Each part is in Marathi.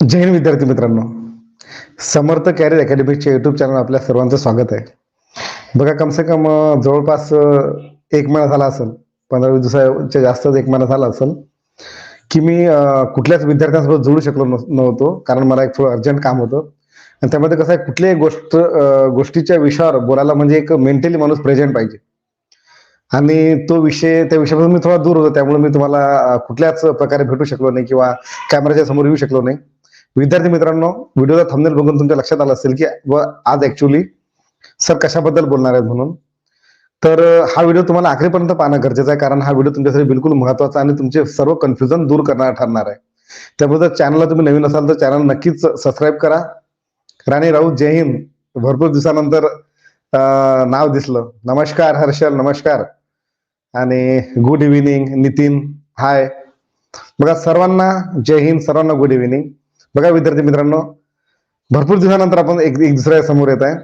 जैन विद्यार्थी मित्रांनो. समर्थ कॅरियर अकॅडमीच्या युट्यूब चॅनल आपल्या सर्वांचं स्वागत आहे. बघा कम से कम जवळपास एक महिना झाला असेल पंधरा वीस दिवसाच्या जास्तच एक महिना झाला असेल की मी कुठल्याच विद्यार्थ्यांसोबत जोडू शकलो नव्हतो कारण मला एक थोडं अर्जंट काम होतं. आणि त्यामध्ये कसं आहे कुठल्याही गोष्ट गोष्टीच्या विषयावर बोलायला म्हणजे एक मेंटली माणूस प्रेझेंट पाहिजे. आणि तो विषय त्या विषयापासून मी थोडा दूर होतो त्यामुळे मी तुम्हाला कुठल्याच प्रकारे भेटू शकलो नाही किंवा कॅमेऱ्याच्या समोर येऊ शकलो नाही. विद्यार्थी मित्रांनो व्हिडिओचा थंबनेल बघून तुमच्या लक्षात आलं असेल की व आज ऍक्च्युली सर कशाबद्दल बोलणार आहेत म्हणून. तर हा व्हिडिओ तुम्हाला आखरीपर्यंत पाहणं गरजेचं आहे कारण हा व्हिडिओ तुमच्यासाठी बिलकुल महत्त्वाचा आणि तुमचे सर्व कन्फ्युजन दूर करणारा ठरणार आहे. त्याबद्दल चॅनलला तुम्ही नवीन असाल तर चॅनल नक्कीच सबस्क्राईब करा. राणी राऊत जय हिंद. भरपूर दिवसानंतर नाव दिसलं. नमस्कार हर्षल नमस्कार. आणि गुड इव्हिनिंग नितीन. हाय बघा सर्वांना जय हिंद सर्वांना गुड इव्हिनिंग बघा विद्यार्थी मित्रांनो भरपूर दिवसानंतर आपण एक एक दुसऱ्या समोर येत आहे.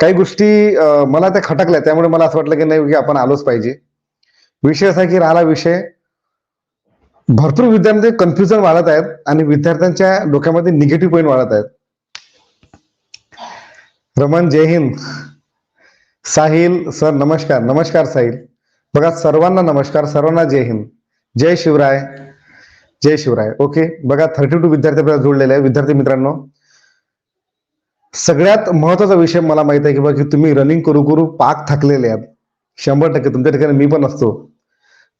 काही गोष्टी मला त्या खटकल्या त्यामुळे मला असं वाटलं की नाही की आपण आलोच पाहिजे. विषय असा की राहिला विषय. भरपूर विद्यार्थी कन्फ्युजन वाढत आहेत आणि विद्यार्थ्यांच्या डोक्यामध्ये निगेटिव्ह पॉईंट वाढत आहेत. रमन जय हिंद. साहिल सर नमस्कार. नमस्कार साहिल. बघा सर्वांना नमस्कार. सर्वांना जय हिंद. जय शिवराय. जय शिवराय. ओके बघा थर्टी टू विद्यार्थी आपल्याला जोडलेले आहे विद्यार्थी मित्रांनो सगळ्यात महत्त्वाचा विषय मला माहीत आहे की बघा की तुम्ही रनिंग करू करू पाक थकलेले आहात. शंभर टक्के तुमच्या ठिकाणी मी पण असतो.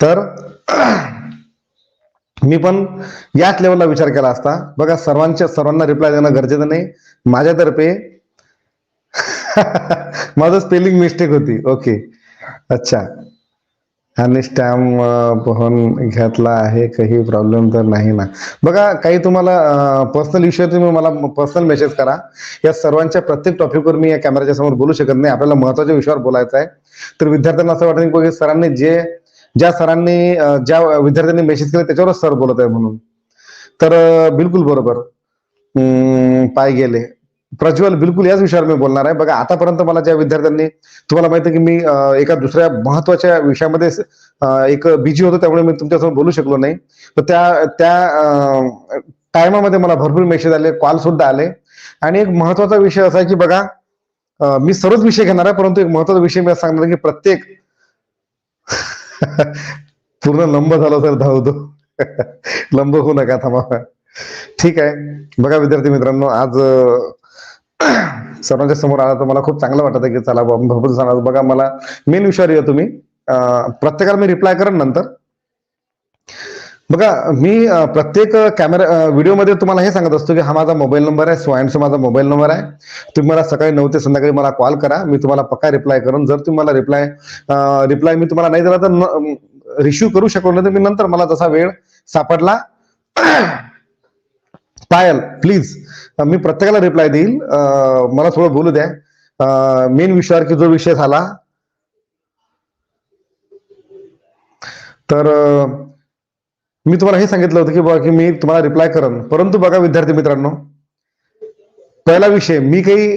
तर मी पण याच लेवलला विचार केला असता. बघा सर्वांच्या सर्वांना रिप्लाय देणं गरजेचं नाही. माझ्यातर्फे माझं स्पेलिंग मिस्टेक होती. ओके अच्छा. आणि स्टॅम्प पोहून घेतला आहे काही प्रॉब्लेम तर नाही ना. बघा काही तुम्हाला पर्सनल इश्यू तुम्ही मला पर्सनल मेसेज करा. या सर्वांच्या प्रत्येक टॉपिकवर मी या कॅमेऱ्याच्या समोर बोलू शकत नाही. आपल्याला महत्त्वाच्या विषयावर बोलायचं आहे. तर विद्यार्थ्यांना असं वाटतं की सरांनी जे ज्या सरांनी ज्या विद्यार्थ्यांनी मेसेज केले त्याच्यावरच सर बोलत आहे म्हणून. तर बिलकुल बरोबर. पाय गेले. प्रज्वल बिलकुल याच विषयावर मी बोलणार आहे. बघा आतापर्यंत मला ज्या विद्यार्थ्यांनी तुम्हाला माहिती की मी एका दुसऱ्या महत्त्वाच्या विषयामध्ये एक बिजी होतो त्यामुळे मी तुमच्यासोबत बोलू शकलो नाही. तर त्या त्या टायमामध्ये मला भरपूर मेसेज आले कॉल सुद्धा आले. आणि एक महत्त्वाचा विषय असा आहे की बघा मी सर्वच विषय घेणार आहे परंतु एक महत्त्वाचा विषय मी सांगणार की प्रत्येक पूर्ण लंब झालं तर धावतो लंब होऊ नका थांबा. ठीक आहे. बघा विद्यार्थी मित्रांनो आज सर्वांच्या समोर आला तर मला खूप चांगलं वाटत की चला भरपूर दिवसांना बघा मला मेन विषयावर येतो तुम्ही. प्रत्येकाला मी रिप्लाय करेन नंतर. बघा मी प्रत्येक कॅमेरा व्हिडिओमध्ये तुम्हाला हे सांगत असतो की हा माझा मोबाईल नंबर आहे सो सो माझा मोबाईल नंबर आहे. तुम्ही मला सकाळी नऊ ते संध्याकाळी मला कॉल करा मी तुम्हाला पक्का रिप्लाय करून जर तुम्ही मला रिप्लाय रिप्लाय मी तुम्हाला नाही दिला तर रिश्यू करू शकलो नाही तर मी नंतर मला तसा वेळ सापडला पायल प्लीज मी प्रत्येकाला रिप्लाय देईल. मला थोडं बोलू द्या. मेन विषयावर की जो विषय झाला तर मी तुम्हाला हे सांगितलं होतं की बघा की मी तुम्हाला रिप्लाय करन परंतु बघा विद्यार्थी मित्रांनो पहिला विषय मी काही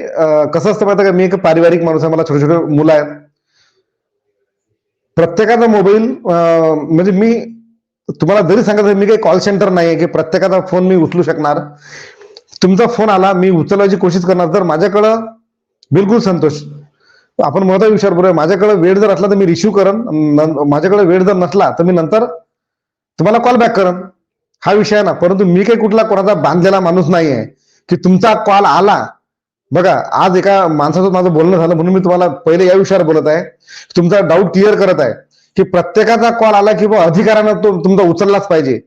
कसं असतं माहिती का? मी एक पारिवारिक माणूस आहे मला छोटे छोटे मुलं आहेत. प्रत्येकाचा मोबाईल म्हणजे मी तुम्हाला जरी सांगत मी काही कॉल सेंटर नाही आहे की प्रत्येकाचा फोन मी उचलू शकणार. तुमचा फोन आला मी उचलवायची कोशिश करणार. तर माझ्याकडं बिलकुल संतोष आपण महत्त्वाच्या विषयावर बोलूया माझ्याकडे वेळ जर असला तर मी रिसिव्ह करन माझ्याकडे वेळ जर नसला तर मी नंतर तुम्हाला कॉल बॅक करन हा विषय आहे ना. परंतु मी काही कुठला कोणाचा बांधलेला माणूस नाही आहे की तुमचा कॉल आला. बघा आज एका माणसाचं माझं बोलणं झालं म्हणून मी तुम्हाला पहिले या विषयावर बोलत आहे. तुमचा डाऊट क्लिअर करत आहे. की प्रत्येकाचा कॉल आला की बा अधिकारानं तो तुमचा उचललाच पाहिजे.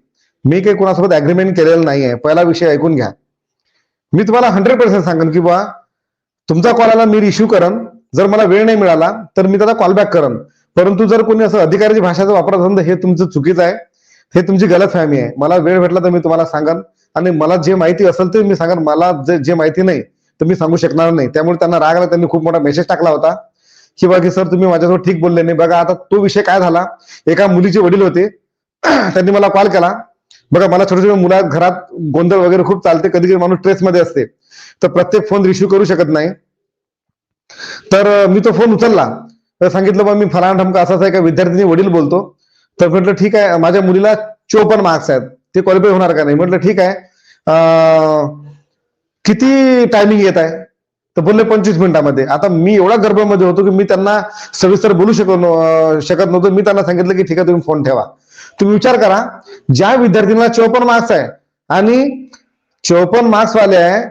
मी काही कोणासोबत अग्रीमेंट केलेलं नाही आहे पहिला विषय ऐकून घ्या. मी तुम्हाला हंड्रेड पर्सेंट सांगेन की बा तुमचा कॉल आला मी रिश्यू करन. जर मला वेळ नाही मिळाला तर मी त्याचा कॉल बॅक करन. परंतु जर कोणी असं अधिकाराची भाषाचा वापरत असेल तर हे तुमचं चुकीचं आहे. हे तुमची गलतफहमी आहे. मला वेळ भेटला तर मी तुम्हाला सांगन. आणि मला जे माहिती असेल ते मी सांगन. मला जे जे माहिती नाही तर मी सांगू शकणार नाही. त्यामुळे त्यांना राग आला त्यांनी खूप मोठा मेसेज टाकला होता. की बाकी सर तुम्ही माझ्यासोबत ठीक बोलले नाही. बघा आता तो विषय काय झाला? एका मुलीचे वडील होते. त्यांनी मला कॉल केला. बघा मला छोटे छोटे मुला घरात गोंधळ वगैरे खूप चालते. कधी कधी माणूस स्ट्रेसमध्ये असते. तर प्रत्येक फोन रिसिव्ह करू शकत नाही. तर मी तो फोन उचलला. तर सांगितलं बा मी फलाना ठमका असाच एका विद्यार्थ्यांनी वडील बोलतो. तर म्हटलं ठीक आहे. माझ्या मुलीला चोपन्न मार्क्स आहेत. ते क्वालिफाय होणार का नाही? म्हटलं ठीक आहे. किती टायमिंग येत आहे? तर बोलले पंचवीस मिनिटामध्ये. आता मी एवढा गर्भामध्ये होतो की मी त्यांना सविस्तर बोलू शकत शकत नव्हतो. मी त्यांना सांगितलं की ठीक आहे तुम्ही फोन ठेवा. तुम्ही विचार करा ज्या विद्यार्थ्यांना चौपन्न मार्क्स आहे आणि चौपन्न मार्क्स वाले आहे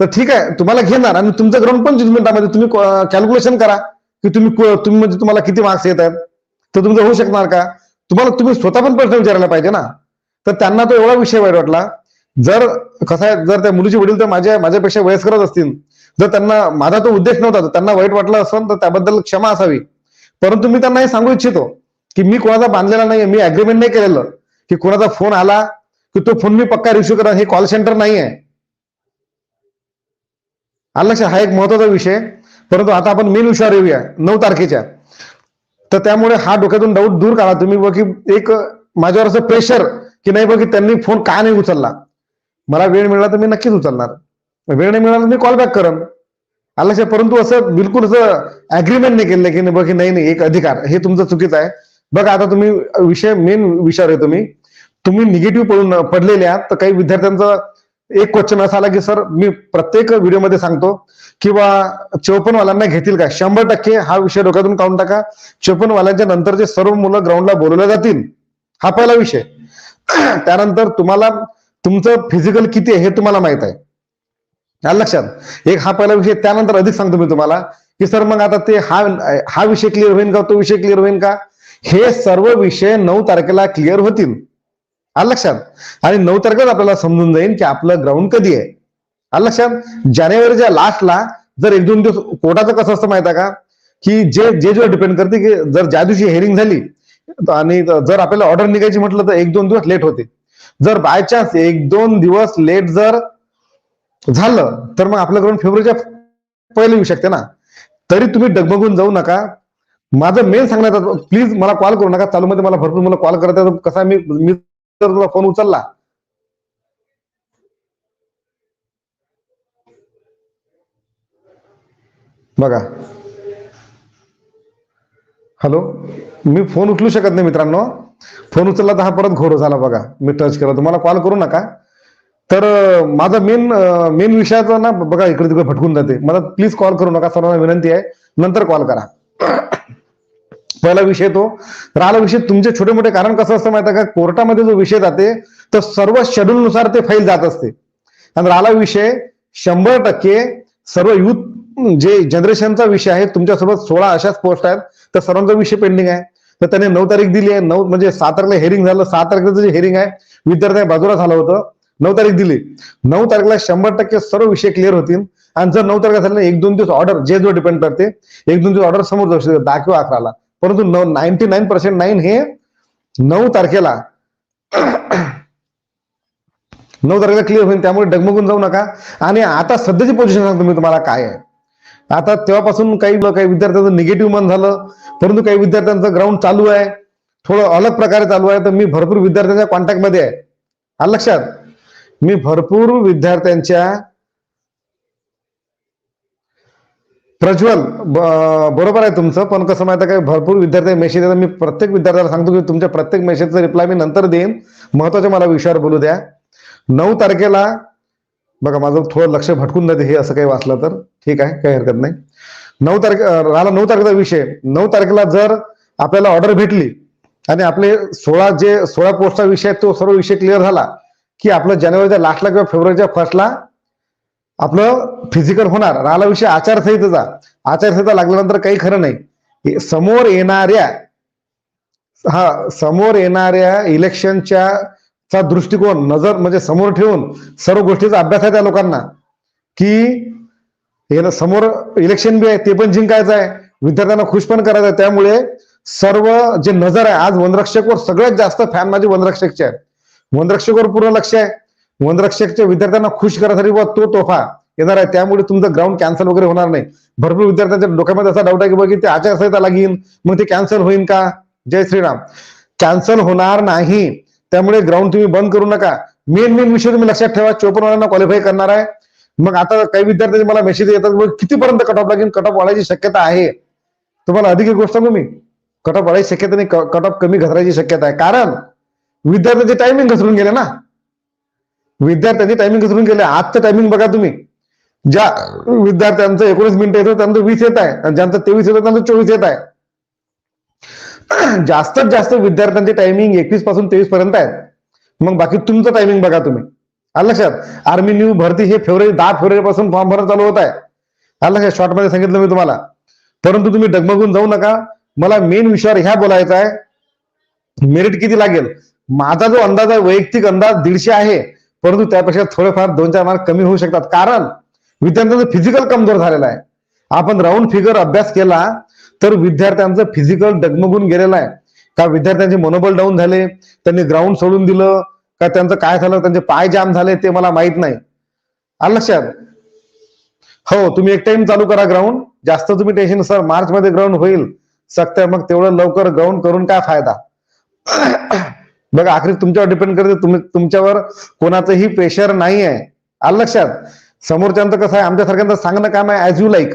तर ठीक आहे तुम्हाला घेणार आणि तुमचं ग्राउंड पंचवीस मिनिटामध्ये तुम्ही कॅल्क्युलेशन करा की तुम्ही तुम्ही म्हणजे तुम्हाला किती मार्क्स येत आहेत. तर तुमचं होऊ शकणार का? तुम्हाला तुम्ही स्वतः पण प्रश्न विचारायला पाहिजे ना. तर त्यांना तो एवढा विषय वाईट वाटला. जर कसं आहे जर त्या मुलीचे वडील तर माझ्या माझ्यापेक्षा वयस्करच असतील. जर त्यांना माझा तो उद्देश नव्हता तर त्यांना वाईट वाटलं असेल तर त्याबद्दल क्षमा असावी. परंतु मी त्यांना हे सांगू इच्छितो की मी कोणाचा बांधलेला नाही मी अग्रीमेंट नाही केलेलं की कोणाचा फोन आला की तो फोन मी पक्का रिसिव्ह करा हे कॉल सेंटर नाही आहे आलं हा एक महत्त्वाचा विषय. परंतु आता आपण मेन विषयावर येऊया नऊ तारखेच्या. तर त्यामुळे हा डोक्यातून डाऊट दूर काढा. तुम्ही बघ की एक माझ्यावर असं प्रेशर की नाही बघ की त्यांनी फोन का नाही उचलला. मला वेळ मिळाला तर मी नक्कीच उचलणार. वेळ नाही मिळाला मी कॉल बॅक करन आलं परंतु असं बिलकुल असं अग्रीमेंट नाही केलं की नाही बघ की नाही नाही एक अधिकार हे तुमचं चुकीचं आहे. बघा आता तुम्ही विषय मेन विचार आहे तुम्ही. तुम्ही निगेटिव्ह पडून पडलेले आहात तर काही विद्यार्थ्यांचं एक क्वेश्चन असा आला की सर मी प्रत्येक व्हिडिओमध्ये सांगतो किंवा चौपन्न वाल्यांना घेतील का? शंभर टक्के हा विषय डोक्यातून काढून टाका. चौपन्न वाल्यांच्या नंतरचे सर्व मुलं ग्राउंडला बोलवल्या जातील. हा पहिला विषय. त्यानंतर तुम्हाला तुमचं फिजिकल किती आहे हे तुम्हाला माहीत आहे. आलं लक्षात. एक हा पहिला विषय त्यानंतर अधिक सांगतो मी तुम्हाला की सर मग आता ते हा हा विषय क्लिअर होईल का तो विषय क्लिअर होईल का? हे सर्व विषय नऊ तारखेला क्लिअर होतील. आलं लक्षात. आणि नऊ तारखेला आपल्याला समजून जाईल की आपलं ग्राउंड कधी आहे. आलं लक्षात. जानेवारीच्या लास्टला जर एक दोन दिवस कोर्टाचं कसं असतं माहिती आहे का? की जे जे जे डिपेंड करते की जर ज्या दिवशी हेअरिंग झाली आणि जर आपल्याला ऑर्डर निघायची म्हटलं तर एक दोन दिवस लेट होते. जर बाय चान्स एक दोन दिवस लेट जर झालं तर मग आपलं ग्राउंड फेब्रुवारीच्या पहिले येऊ शकते ना. तरी तुम्ही डगमगून जाऊ नका. माझं मेन सांगण्यात प्लीज मला कॉल करू नका. चालू मध्ये मला भरपूर मला कॉल करत कसा मी मी जर तुला फोन उचलला. बघा. हॅलो? मी फोन उचलू शकत नाही मित्रांनो. फोन उचलला तर हा परत घोर झाला बघा. मी टच केला. तुम्हाला कॉल करू नका. तर माझा मेन मेन विषयाचा ना बघा इकडे तिकडे भटकून जाते. मला प्लीज कॉल करू नका सर्वांना विनंती आहे. नंतर कॉल करा. पहिला विषय तो. राहिला विषय तुमचे छोटे मोठे कारण कसं असतं माहिती आहे का? कोर्टामध्ये जो विषय जाते तर सर्व शेड्यूलनुसार ते फाईल जात असते. आणि राहिला विषय शंभर टक्के सर्व युथ जे जनरेशनचा विषय आहे तुमच्यासोबत सोळा अशाच पोस्ट आहेत तर सर्वांचा विषय पेंडिंग आहे. तर त्याने नऊ तारीख दिली आहे. नऊ म्हणजे सात तारखेला हेअरिंग झालं. सात तारखेचं जे हेअरिंग आहे विद्यार्थ्या बाजूला झालं होतं. नऊ तारीख दिली. नऊ तारखेला शंभर टक्के सर्व विषय क्लिअर होतील. आणि जर नऊ तारखेला झालं एक दोन दिवस ऑर्डर जे जो डिपेंड करते एक दोन दिवस ऑर्डर समोर जाऊ शकते दहा किंवा अकराला. परंतु नऊ नाईन्टी नाईन पर्सेंट नाईन हे नऊ तारखेला नऊ तारखेला क्लिअर होईल. त्यामुळे डगमगून जाऊ नका. आणि आता सध्याची पोझिशन सांगतो मी तुम्हाला काय आहे. आता तेव्हापासून काही काही विद्यार्थ्यांचं निगेटिव्ह मन झालं. परंतु काही विद्यार्थ्यांचं ग्राउंड चालू आहे. थोडं अलग प्रकारे चालू आहे. तर मी भरपूर विद्यार्थ्यांच्या कॉन्टॅक्टमध्ये आहे. आलं लक्षात? मी भरपूर विद्यार्थ्यांच्या प्रज्वल बरोबर आहे तुमचं पण कसं माहिती काय भरपूर विद्यार्थी मेसेज येतात मी प्रत्येक विद्यार्थ्याला सांगतो की तुमच्या प्रत्येक मेसेजचा रिप्लाय मी नंतर देईन. महत्त्वाच्या मला विषयावर बोलू द्या. नऊ तारखेला बघा माझं थोडं लक्ष भटकून जाते हे असं काही वाचलं तर. ठीक आहे काही हरकत नाही. नऊ तारखे राहिला नऊ तारखेचा विषय. नऊ तारखेला जर आपल्याला ऑर्डर भेटली आणि आपले सोळा जे सोळा पोस्टचा विषय तो सर्व विषय क्लिअर झाला. की आपलं जानेवारीच्या लास्टला किंवा फेब्रुवारीच्या फर्स्टला आपलं फिजिकल होणार. राहिला विषय आचारसंहितेचा. आचारसंहिता लागल्यानंतर काही खरं नाही. समोर येणाऱ्या हा समोर येणाऱ्या इलेक्शनच्या चा दृष्टिकोन नजर म्हणजे समोर ठेवून सर्व गोष्टीचा अभ्यास आहे त्या लोकांना. की ना समोर इलेक्शन बी आहे ते पण जिंकायचं आहे. विद्यार्थ्यांना खुश पण करायचं आहे. त्यामुळे सर्व जे नजर आहे आज वनरक्षकवर सगळ्यात जास्त फॅन माझे वनरक्षकचे आहेत. वनरक्षकवर पूर्ण लक्ष आहे. वनरक्षकच्या विद्यार्थ्यांना खुश करण्यासाठी बुवा तो तोफा येणार आहे. त्यामुळे तुमचं ग्राउंड कॅन्सल वगैरे होणार नाही. भरपूर विद्यार्थ्यांच्या डोक्यामध्ये असा डाऊट आहे की बघ ते आचारसंहिता लागेल. मग ते कॅन्सल होईल का? जय श्रीराम. कॅन्सल होणार नाही. त्यामुळे ग्राउंड तुम्ही बंद करू नका. मेन मेन विषय तुम्ही लक्षात ठेवा. चोपन्न क्वालिफाय करणार आहे. मग आता काही विद्यार्थ्यांचे मला मेसेज येतात कितीपर्यंत कट ऑफ लागेल? कट ऑफ वाढायची शक्यता आहे. तुम्हाला अधिक एक गोष्ट सांगू मी. कट ऑफ वाढायची शक्यता नाही. कट ऑफ कमी घसरायची शक्यता आहे. कारण विद्यार्थ्यांचे टायमिंग घसरून गेले ना. विद्यार्थ्यांची टायमिंग घसरून गेले. आजचं टायमिंग बघा तुम्ही. ज्या विद्यार्थ्यांचं एकोणीस मिनिटं येतं त्यांचं वीस येत आहे. आणि ज्यांचं तेवीस येतं त्यांचं चोवीस येत आहे. जास्तीत जास्त विद्यार्थ्यांचे टायमिंग एकवीसपासून तेवीस पर्यंत आहेत. मग बाकी तुमचं टायमिंग बघा तुम्ही. आलं लक्षात? आर्मी न्यू भरती हे फेब्रुवारी दहा फेब्रुवारी पासून फॉर्म भरणं चालू होत आहे. आलं लक्षात? शॉर्टमध्ये सांगितलं मी तुम्हाला. परंतु तुम्ही डगमगून जाऊ नका. मला मेन विषयावर ह्या बोलायचा आहे. मेरिट किती लागेल? माझा जो अंदाज आहे वैयक्तिक अंदाज दीडशे आहे परंतु त्यापेक्षा थोडेफार दोन चार मार्क कमी होऊ शकतात. कारण विद्यार्थ्यांचं फिजिकल कमजोर झालेला आहे. आपण राऊंड फिगर अभ्यास केला तर विद्यार्थ्यांचं फिजिकल डगमगून गेलेलं आहे. का विद्यार्थ्यांचे मनोबल डाऊन झाले त्यांनी ग्राउंड सोडून दिलं का त्यांचं काय झालं त्यांचे पाय जाम झाले ते मला माहीत नाही. आलं लक्षात? हो तुम्ही एक टाइम चालू करा ग्राउंड जास्त तुम्ही टेन्शन सर मार्च मध्ये ग्राउंड होईल. सक्त मग तेवढं लवकर ग्राउंड करून काय फायदा? बघा आखरी तुमच्यावर डिपेंड करते. तुम्ही तुमच्यावर कोणाचंही प्रेशर नाही आहे आलं लक्षात? समोरच्यांचं कसं आहे? आमच्यासारख्यांचं सांगणं काम आहे ऍज यू लाईक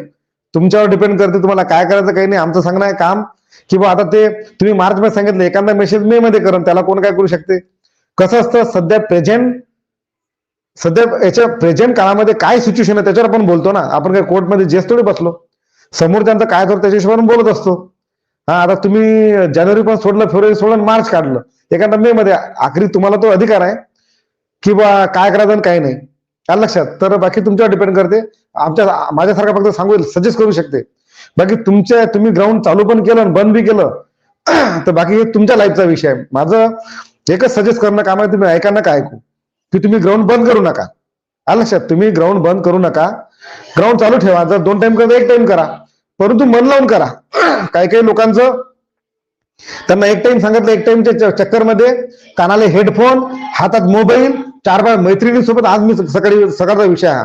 तुमच्यावर डिपेंड करते. तुम्हाला काय करायचं काही नाही. आमचं सांगणं आहे काम. की आता ते तुम्ही मार्च मध्ये सांगितलं एखादा मेसेज मे मध्ये करून त्याला कोण काय करू शकते? कसं असतं? सध्या प्रेझेंट सध्या याच्या प्रेझेंट काळामध्ये काय सिच्युएशन आहे त्याच्यावर आपण बोलतो ना. आपण काही कोर्टमध्ये जेस थोडी बसलो. समोरच्यांचं काय करतो त्याच्या हिशोबाने बोलत असतो. हा आता तुम्ही जानेवारी पण सोडलं फेब्रुवारी सोडलं मार्च काढलं. एखादा मे मध्ये आखरी तुम्हाला तो अधिकार आहे की बा काय करायचं आणि काय नाही. आलं लक्षात. तर बाकी तुमच्यावर डिपेंड करते. आमच्या माझ्यासारखा फक्त सांगू सजेस्ट करू शकते. बाकी तुमच्या तुम्ही ग्राउंड चालू पण केलं आणि बंद बी केलं तर बाकी हे तुमच्या लाईफचा विषय आहे. माझं एकच सजेस्ट करणं काम आहे तुम्ही ऐका नका ऐकू. की तुम्ही ग्राउंड बंद करू नका. आलं लक्षात. तुम्ही ग्राउंड बंद करू नका. ग्राउंड चालू ठेवा. जर दोन टाइम करता एक टाइम करा. परंतु मन लावून करा. काही काही लोकांचं त्यांना एक टाइम सांगितलं एक टाइमच्या चक्करमध्ये कानाले हेडफोन हातात मोबाईल चार पाच मैत्रिणींसोबत आज मी सकाळी सकाळचा विषय हा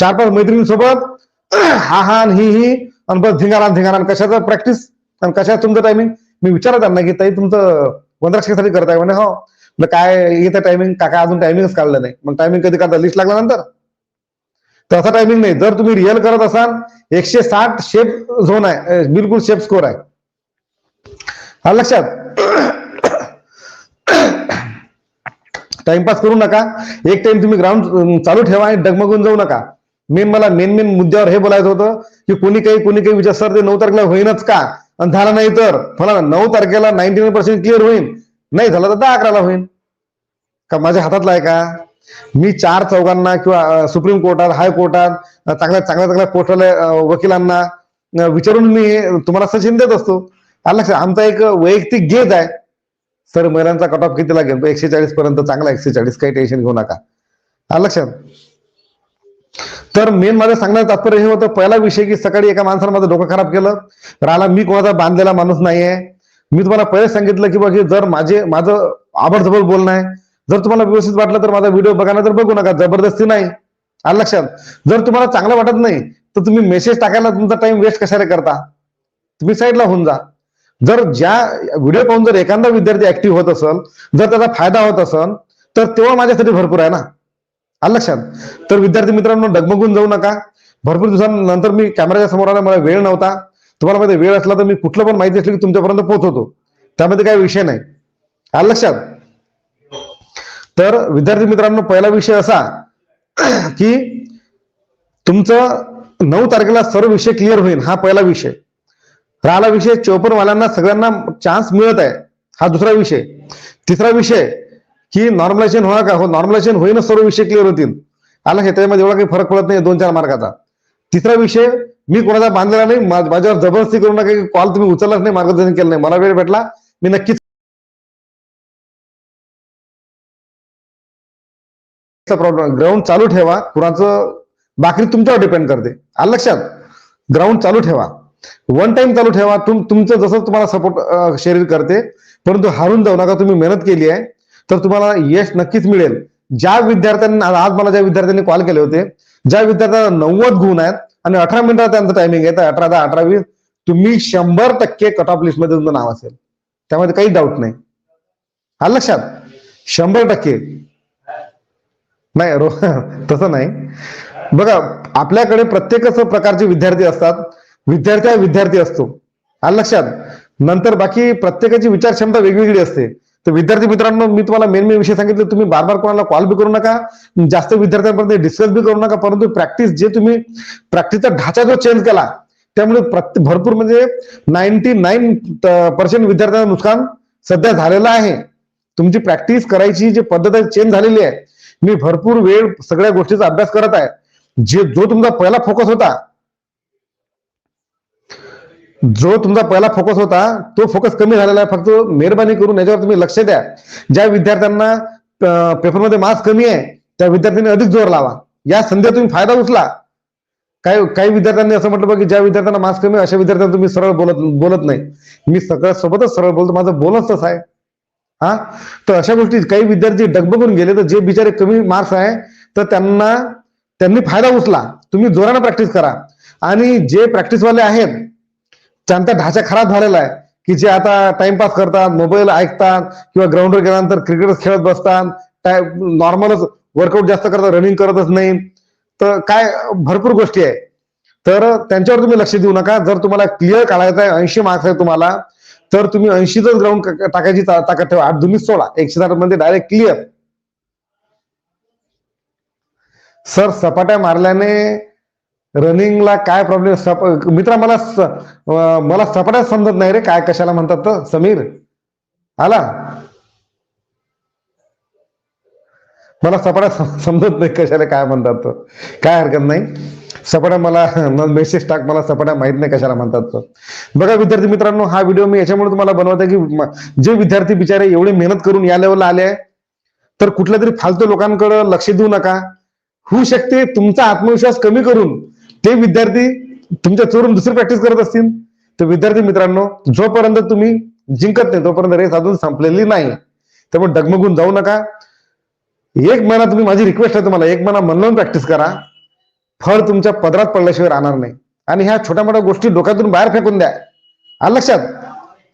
चार पाच मैत्रिणींसोबत हा हा ही ही आणि बस धिंगारा धिंगारा कशाचा प्रॅक्टिस आणि कशा तुमचं टायमिंग मी विचारत त्यांना की ताई तुमचं वनरक्षेसाठी करताय. म्हणे हो. काय येतं टायमिंग काका अजून टायमिंगच काढलं नाही. मग टायमिंग कधी करता लिस्ट लागल्यानंतर? तसा टायमिंग नाही. जर तुम्ही रिअल करत असाल एकशे साठ शेप झोन आहे. बिलकुल शेप स्कोर आहे. हा लक्षात? टाइमपास करू नका. एक टाइम तुम्ही ग्राउंड चालू ठेवा आणि डगमगून जाऊ नका. मेन मला मेन मेन मुद्द्यावर हे बोलायचं होतं की कोणी काही कोणी काही विचार सर ते नऊ तारखेला होईनच का? आणि झालं नाही तर? मला नऊ तारखेला नाईन्टी नाईन पर्सेंट क्लिअर होईल नाही झालं तर दहा अकराला होईल का माझ्या हातातला आहे का? मी चार चौघांना किंवा सुप्रीम कोर्टात हायकोर्टात कोर्टात चांगल्या चांगल्या चांगल्या कोर्टाला वकिलांना विचारून मी तुम्हाला सचिन देत असतो. आलं लक्षात आमचा एक वैयक्तिक गेज आहे. सर महिलांचा कट ऑफ किती लागेल एकशे चाळीस पर्यंत चांगला एकशे चाळीस काही टेन्शन घेऊ नका. आलं लक्षात तर मेन माझं सांगण्याचं तात्पर्य हे होतं पहिला विषय की सकाळी एका माणसानं माझं डोकं खराब केलं. राहिला मी कोणाचा बांधलेला माणूस नाहीये. मी तुम्हाला पहिले सांगितलं की बघ जर माझे माझं आबडधोबड बोलणं आहे जर तुम्हाला व्यवस्थित वाटलं तर माझा व्हिडिओ बघा तर बघू नका. जबरदस्ती नाही. आलं लक्षात? जर तुम्हाला चांगलं वाटत नाही तर तुम्ही मेसेज टाकायला तुमचा टाइम वेस्ट कशाला करता? तुम्ही साईडला होऊन जा. जर ज्या व्हिडिओ पाहून जर एखादा विद्यार्थी ऍक्टिव्ह होत असेल जर त्याचा फायदा होत असेल तर तेव्हा माझ्यासाठी भरपूर आहे ना? आलं लक्षात? तर विद्यार्थी मित्रांनो डगमगून जाऊ नका. भरपूर दिवसांनंतर मी कॅमेऱ्याच्या समोर आला मला वेळ नव्हता. तुम्हाला मध्ये वेळ असला तर मी कुठलं पण माहिती असली की तुमच्यापर्यंत पोहोचवतो. त्यामध्ये काही विषय नाही. आलं लक्षात? तर विद्यार्थी मित्रांनो पहिला विषय असा की तुमचं नऊ तारखेला सर्व विषय क्लिअर होईल हा पहिला विषय. राहिला विषय चोपनवाल्यांना सगळ्यांना चान्स मिळत आहे हा दुसरा विषय. तिसरा विषय की नॉर्मलायझेशन होणार का? हो नॉर्मलायझेशन होईन सर्व विषय क्लिअर होतील. आला हे त्याच्यामध्ये एवढा काही फरक पडत नाही दोन चार मार्काचा. तिसरा विषय मी कोणाचा बांधलेला नाही माझ्यावर जबरदस्ती करू नका कॉल तुम्ही उचललाच नाही मार्गदर्शन केलं नाही मला वेळ भेटला मी नक्कीच प्रॉब्लेम ग्राउंड चालू ठेवा. कुणाचं बाकी तुमच्यावर डिपेंड करते. आलं लक्षात? ग्राउंड चालू ठेवा. वन टाइम चालू ठेवा. तुम तुमचं जसं तुम्हाला सपोर्ट शरीर करते परंतु हारून जाऊ नका. तुम्ही मेहनत केली आहे तर तुम्हाला यश नक्कीच मिळेल. ज्या विद्यार्थ्यांना आज मला ज्या विद्यार्थ्यांनी कॉल केले होते ज्या विद्यार्थ्यांना नव्वद गुण आहेत आणि अठरा मिनिटात त्यांचं टायमिंग आहे तर अठरा दहा अठरा वीस तुम्ही शंभर टक्के कट ऑफ लिस्टमध्ये तुमचं नाव असेल. त्यामध्ये काही डाऊट नाही. हा लक्षात? शंभर टक्के. नाही रो तसं नाही. बघा आपल्याकडे प्रत्येकच प्रकारचे विद्यार्थी असतात. विद्यार्थी हा विद्यार्थी असतो. आलं लक्षात? नंतर बाकी प्रत्येकाची विचार क्षमता वेगवेगळी असते. तर विद्यार्थी मित्रांनो मी तुम्हाला मेन मेन विषय सांगितले. तुम्ही बार बार कोणाला कॉल बी करू नका. जास्त विद्यार्थ्यांपर्यंत डिस्कस बी करू नका. परंतु प्रॅक्टिस जे तुम्ही प्रॅक्टिसचा ढाचा जो चेंज केला त्यामुळे भरपूर म्हणजे नाईन्टी नाईन पर्सेंट विद्यार्थ्यांचं नुकसान सध्या झालेलं आहे. तुमची प्रॅक्टिस करायची जी पद्धत चेंज झालेली आहे. मी भरपूर वेळ सगळ्या गोष्टीचा अभ्यास करत आहे. जे जो तुमचा पहिला फोकस होता जो तुमचा पहिला फोकस होता तो फोकस कमी झालेला आहे. फक्त मेहरबानी करून याच्यावर तुम्ही लक्ष द्या. ज्या विद्यार्थ्यांना पेपरमध्ये मार्क्स कमी आहे त्या विद्यार्थ्यांनी अधिक जोर लावा. या संध्या तुम्ही फायदा उचला. काही काही विद्यार्थ्यांनी असं म्हटलं बघ की ज्या विद्यार्थ्यांना मार्क्स कमी अशा विद्यार्थ्यांना तुम्ही सरळ बोलत बोलत नाही. मी सगळ्या सोबतच सरळ बोलतो. माझं बोलच तसं आहे. हा? तर अशा गोष्टी काही विद्यार्थी डगबगून गेले तर जे बिचारे कमी मार्क्स आहे तर त्यांना त्यांनी फायदा उचला. तुम्ही जोरानं प्रॅक्टिस करा. आणि जे प्रॅक्टिसवाले आहेत त्यांचा ढाचा खराब झालेला आहे की जे आता टाइमपास करतात मोबाईल ऐकतात किंवा ग्राउंडवर गेल्यानंतर क्रिकेट खेळत बसतात नॉर्मलच वर्कआउट जास्त करतात रनिंग करतच नाही. तर काय भरपूर गोष्टी आहे. तर त्यांच्यावर तुम्ही लक्ष देऊ नका. जर तुम्हाला क्लिअर काढायचं आहे ऐंशी मार्क्स आहे तुम्हाला तर तुम्ही ऐंशीच ग्राउंड टाकायची ताकद ठेवा. आठ तुम्ही सोळा एकशे साठमध्ये डायरेक्ट क्लिअर सर सपाट्या मारल्याने रनिंगला काय प्रॉब्लेम सप मित्रा मला स- मला सपाट्या समजत नाही रे. काय कशाला म्हणतात तर? समीर? आला? मला सपाट्या समजत नाही कशाला काय म्हणतात काय हरकत नाही. सपाटा मला मेसेज टाक मला सपाटा माहीत नाही कशाला म्हणतात तर बघा विद्यार्थी मित्रांनो हा व्हिडिओ मी याच्यामुळे तुम्हाला बनवत आहे की जे विद्यार्थी बिचारे एवढे मेहनत करून या लेवलला आले तर कुठल्या तरी फालतू लोकांकडे लक्ष देऊ नका. होऊ शकते तुमचा आत्मविश्वास कमी करून ते विद्यार्थी तुमच्या चोरून दुसरी प्रॅक्टिस करत असतील. तर विद्यार्थी मित्रांनो जोपर्यंत तुम्ही जिंकत नाही तोपर्यंत रेस अजून संपलेली नाही. त्यामुळे डगमगून जाऊ नका. एक महिना तुम्ही माझी रिक्वेस्ट आहे तुम्हाला एक महिना मन लावून प्रॅक्टिस करा. फळ तुमच्या पदरात पडल्याशिवाय राहणार नाही. आणि ह्या छोट्या मोठ्या गोष्टी डोक्यातून बाहेर फेकून द्या. आलं लक्षात?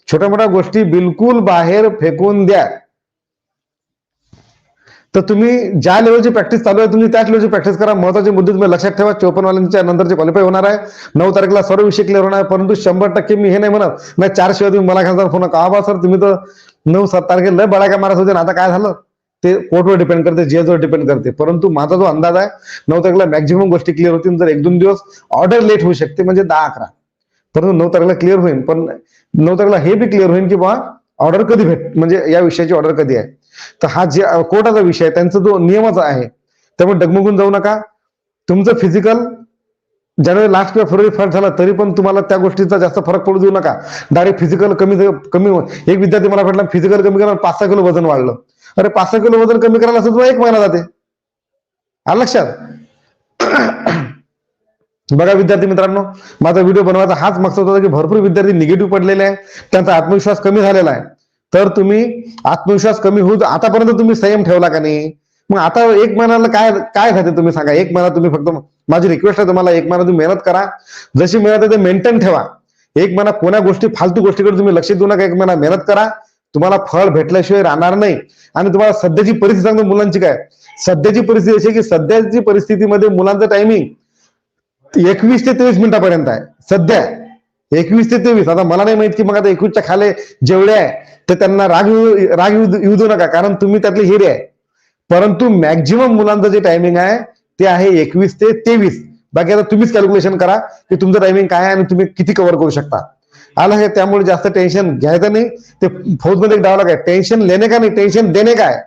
छोट्या मोठ्या गोष्टी बिलकुल बाहेर फेकून द्या. तर तुम्ही ज्या लेवलची प्रॅक्टिस चालू आहे तुम्ही त्याच लेवलची प्रॅक्टिस करा. महत्त्वाचे मुद्दे तुम्ही लक्षात ठेवा. चोपन्न वाल्यांच्या नंतरचे क्वालिफाय होणार आहे नऊ तारखेला सर्व विषय क्लिअर होणार आहे. परंतु शंभर टक्के मी हे नाही म्हणत. नाही चारशिवाय तुम्ही मला घालता फोन का बा सर तुम्ही तर नऊ सात तारखेला लय बडा काय मारत होते. ना आता काय झालं? ते कोर्टवर डिपेंड करते जेज डिपेंड करते. परंतु माझा जो अंदाज आहे नऊ तारखेला मॅक्झिमम गोष्टी क्लिअर होतील. जर एक दोन दिवस ऑर्डर लेट होऊ शकते म्हणजे दहा अकरा. परंतु नऊ तारखेला क्लिअर होईल पण नऊ तारखेला हे बी क्लिअर होईल की बा ऑर्डर कधी भेट म्हणजे या विषयाची ऑर्डर कधी आहे. तर हा जे कोर्टाचा विषय आहे त्यांचा जो नियमच आहे त्यामुळे डगमगून जाऊ नका. तुमचं फिजिकल जानेवारी लास्ट किंवा फेब्रुवारी फरक झाला तरी पण तुम्हाला त्या गोष्टीचा जास्त फरक पडू देऊ नका. डायरेक्ट फिजिकल कमी कमी एक विद्यार्थी मला भेटला फिजिकल कमी करा पाच सहा किलो वजन वाढलं. अरे पाच सहा किलो वजन कमी करायला असं एक महिना जाते. आलं लक्षात? बघा विद्यार्थी मित्रांनो माझा व्हिडिओ बनवायचा हाच मकसद होता की भरपूर विद्यार्थी निगेटिव्ह पडलेले आहे. त्यांचा आत्मविश्वास कमी झालेला आहे. तर तुम्ही आत्मविश्वास कमी होऊ आतापर्यंत तुम्ही संयम ठेवला का नाही? मग आता एक महिन्याला काय काय खाते तुम्ही सांगा? एक महिना तुम्ही फक्त माझी रिक्वेस्ट आहे तुम्हाला एक महिना तुम्ही मेहनत करा. जशी मेहनत आहे ते मेंटेन ठेवा. एक महिना कोण्या गोष्टी फालतू गोष्टीकडे तुम्ही लक्ष देऊ नका. एक महिना मेहनत करा. तुम्हाला फळ भेटल्याशिवाय राहणार नाही. आणि तुम्हाला सध्याची परिस्थिती सांगतो मुलांची काय? सध्याची परिस्थिती अशी की सध्याची परिस्थितीमध्ये मुलांचं टायमिंग एकवीस ते तेवीस मिनिटापर्यंत आहे. सध्या. एकवीस ते तेवीस. आता मला नाही माहीत की मग आता एकवीसच्या खाले जेवढे आहे ते त्यांना राग राग येऊ देऊ नका. कारण तुम्ही त्यातले हिरे आहे. परंतु मॅक्झिमम मुलांचं जे टायमिंग आहे ते आहे एकवीस ते तेवीस. बाकी आता तुम्हीच कॅल्क्युलेशन करा की तुमचं टायमिंग काय आहे आणि तुम्ही किती कव्हर करू शकता. आलं हे त्यामुळे जास्त टेन्शन घ्यायचं नाही. ते फौजमध्ये एक डावला काय टेन्शन लेणे का नाही? टेन्शन देणे काय?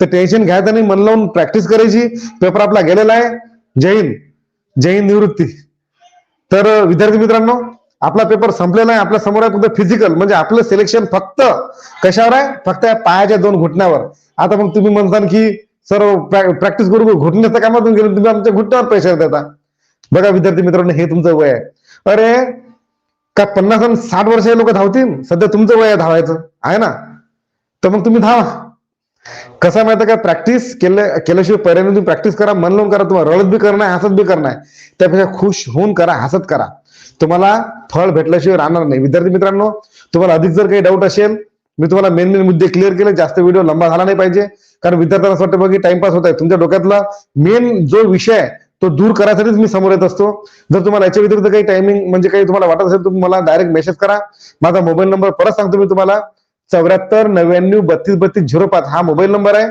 तर टेन्शन घ्यायचं नाही मन लावून प्रॅक्टिस करायची. पेपर आपला गेलेला आहे. जय हिंद. जय हिंद निवृत्ती. तर विद्यार्थी मित्रांनो आपला पेपर संपलेला आहे. आपल्यासमोर आहे फक्त फिजिकल म्हणजे आपलं सिलेक्शन फक्त कशावर आहे? फक्त या पायाच्या दोन घुटण्यावर. आता मग तुम्ही म्हणता की सर प्रॅक्टिस करू घुटण्याच्या कामातून गेलो. तुम्ही आमच्या घुटण्यावर प्रेशर देता. बघा विद्यार्थी मित्रांनो हे तुमचं वय आहे. अरे का पन्नास आणि साठ वर्ष लोक धावतील? सध्या तुमचं वय धावायचं. आहे ना? तर मग तुम्ही धावा. कसं आहे माहिती आहे का? प्रॅक्टिस केल्या केल्याशिवाय पर्याय तुम्ही प्रॅक्टिस करा मन लावून करा. तुम्हाला रडत बी करणं आहे हसत बी करणं आहे त्यापेक्षा खुश होऊन करा हसत करा. तुम्हाला फळ भेटल्याशिवाय राहणार नाही. विद्यार्थी मित्रांनो तुम्हाला अधिक जर काही डाऊट असेल मी तुम्हाला मेन मेन मुद्दे क्लिअर केले. जास्त व्हिडिओ लंबा झाला नाही पाहिजे. कारण विद्यार्थ्यांना असं वाटतं बघ की टाइमपास होत आहे. तुमच्या डोक्यातला मेन जो विषय आहे तो दूर करायसाठीच मी समोर येत असतो. जर तुम्हाला याच्या व्यतिरिक्त काही टायमिंग म्हणजे काही तुम्हाला वाटत असेल तर मला डायरेक्ट मेसेज करा. माझा मोबाईल नंबर परत सांगतो मी तुम्हाला. चौऱ्याहत्तर नव्याण्णव बत्तीस बत्तीस झिरो पाच हा मोबाईल नंबर आहे.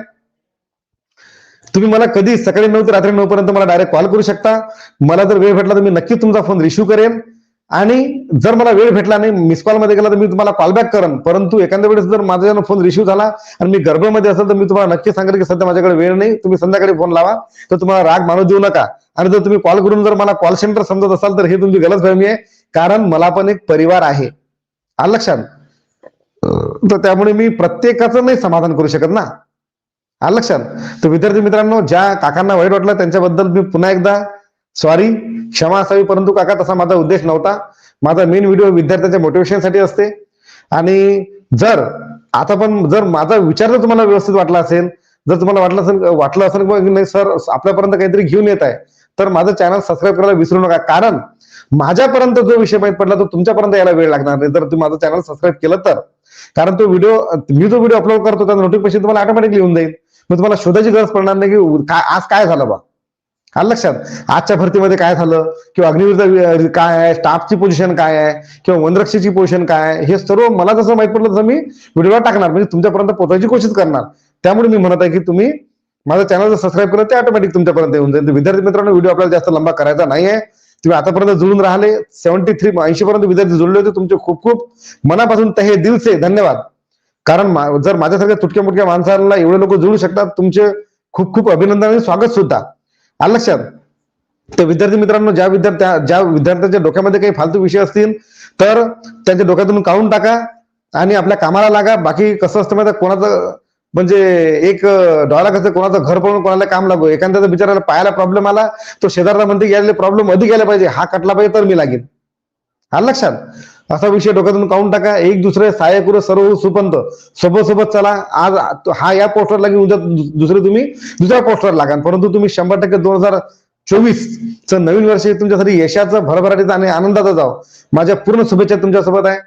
तुम्ही मला कधी सकाळी नऊ ते रात्री नऊ पर्यंत मला डायरेक्ट कॉल करू शकता. मला जर वेळ भेटला तर मी नक्कीच तुमचा फोन रिसिव्ह करेन. आणि जर मला वेळ भेटला नाही मिस कॉलमध्ये गेला तर मी तुम्हाला कॉल बॅक करेन परंतु एखाद्या वेळेस जर माझा फोन रिसिव्ह झाला आणि मी गर्भमध्ये असेल तर मी तुम्हाला नक्की सांगेल की सध्या माझ्याकडे वेळ नाही तुम्ही संध्याकाळी फोन लावा. तर तुम्हाला राग मानू देऊ नका. आणि जर तुम्ही कॉल करून जर मला कॉल सेंटर समजत असाल तर हे तुमची गलतफहमी आहे. कारण मला पण एक परिवार आहे. आलं लक्षात? तर त्यामुळे मी प्रत्येकाचं नाही समाधान करू शकत ना. आलं लक्षात? तर विद्यार्थी मित्रांनो ज्या काकांना वाईट वाटलं त्यांच्याबद्दल मी पुन्हा एकदा सॉरी क्षमा असावी परंतु काका तसा माझा उद्देश नव्हता. माझा मेन व्हिडिओ विद्यार्थ्यांच्या मोटिवेशनसाठी असते. आणि जर आता पण जर माझा विचार जर तुम्हाला व्यवस्थित वाटला असेल जर तुम्हाला वाटलं असेल वाटलं असेल नाही सर आपल्यापर्यंत काहीतरी घेऊन येत आहे तर माझं चॅनल सबस्क्राईब करायला विसरू नका. कारण माझ्यापर्यंत जो विषय माहीत पडला तो तुमच्यापर्यंत यायला वेळ लागणार नाही. जर तुम्ही माझं चॅनल सबस्क्राईब केलं तर. कारण तो व्हिडिओ मी जो व्हिडिओ अपलोड करतो त्याचं नोटिफिकेशन तुम्हाला ऑटोमॅटिकली येऊन जाईल. मग तुम्हाला शोधायची गरज पडणार नाही की काय आज काय झालं बा. आलं लक्षात. आजच्या भरतीमध्ये काय झालं? किंवा अग्निवीर काय आहे? स्टाफची पोझिशन काय आहे? किंवा वनरक्षीची पोझिशन काय आहे? हे सर्व मला जसं माहीत पडलं तसं मी व्हिडिओला टाकणार. म्हणजे तुमच्यापर्यंत पोहोचायची कोशिश करणार. त्यामुळे मी म्हणत आहे की तुम्ही माझं चॅनल जर सबस्क्राईब केलं ते ऑटोमॅटिक तुमच्यापर्यंत येऊन जाईल. विद्यार्थी मित्रांनो व्हिडिओ आपल्याला जास्त लंबा करायचा नाही आहे तुम्ही आतापर्यंत जुळून राहिले. सेव्हन्टी थ्री ऐंशी पर्यंत विद्यार्थी जुळले होते तुमचे खूप खूप. मनापासून तहे दिलसे. धन्यवाद. कारण जर माझ्यासारख्या तुटक्या मुटक्या माणसाला एवढे लोक जुळू शकतात तुमचे खूप खूप अभिनंदन आणि स्वागत सुद्धा. आलं लक्षात? तर विद्यार्थी मित्रांनो ज्या विद्यार्थ्या ज्या विद्यार्थ्यांच्या डोक्यामध्ये काही फालतू विषय असतील तर त्यांच्या डोक्यातून काढून टाका आणि आपल्या कामाला लागा. बाकी कसं असतं माहिती कोणाचं म्हणजे एक डॉला कसं कोणाचं घर पडून कोणाला काम लागू एखाद्याचा बिचाराला पायाला प्रॉब्लेम आला तो शेजारला म्हणते यायला प्रॉब्लेम अधिक यायला पाहिजे हा कटला पाहिजे तर मी लागेल. हा लक्षात? असा विषय डोक्यातून काढून टाका. एक दुसरे सहाय्य करू सर्व सुपंत. सोबत सोबत चला. आज हा या पोस्टर लागेल उद्या दुसरे तुम्ही. दुसऱ्या पोस्टर लागा परंतु तुम्ही शंभर टक्के दोन हजार चोवीस च नवीन वर्ष तुमच्यासाठी यशाचं भरभराटीचं आणि आनंदाचं जाव. माझ्या पूर्ण शुभेच्छा तुमच्यासोबत आहे.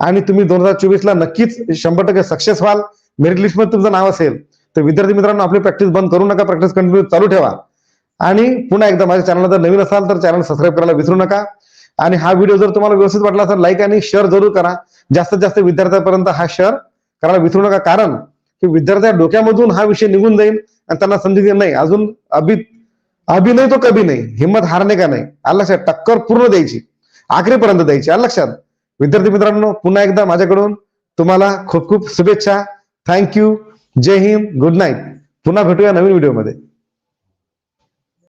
आणि तुम्ही दोन हजार चोवीस ला नक्कीच शंभर टक्के सक्सेस व्हाल. मेरिट लिस्टमध्ये तुमचं नाव असेल. तर विद्यार्थी मित्रांनो आपली प्रॅक्टिस बंद करू नका. प्रॅक्टिस कंटिन्यू चालू ठेवा. आणि पुन्हा एकदा माझ्या चॅनलला जर नवीन असाल तर चॅनल सबस्क्राईब करायला विसरू नका. आणि हा व्हिडिओ जर तुम्हाला व्यवस्थित वाटला असेल लाईक आणि शेअर जरूर करा. जास्तीत जास्त विद्यार्थ्यांपर्यंत हा शेअर करायला विसरू नका. कारण की विद्यार्थ्या डोक्यामधून हा विषय निघून जाईल आणि त्यांना समजेल नाही. अजून अभि अभि नाही तो कभी नाही. हिंमत हारणे का नाही? आलं लक्षात? टक्कर पूर्ण द्यायची. आखरीपर्यंत द्यायची. आलं लक्षात? विद्यार्थी मित्रांनो पुन्हा एकदा माझ्याकडून तुम्हाला खूप खूप शुभेच्छा. थँक्यू जय हिंद. गुड नाईट पुन्हा भेटूया नवीन व्हिडिओमध्ये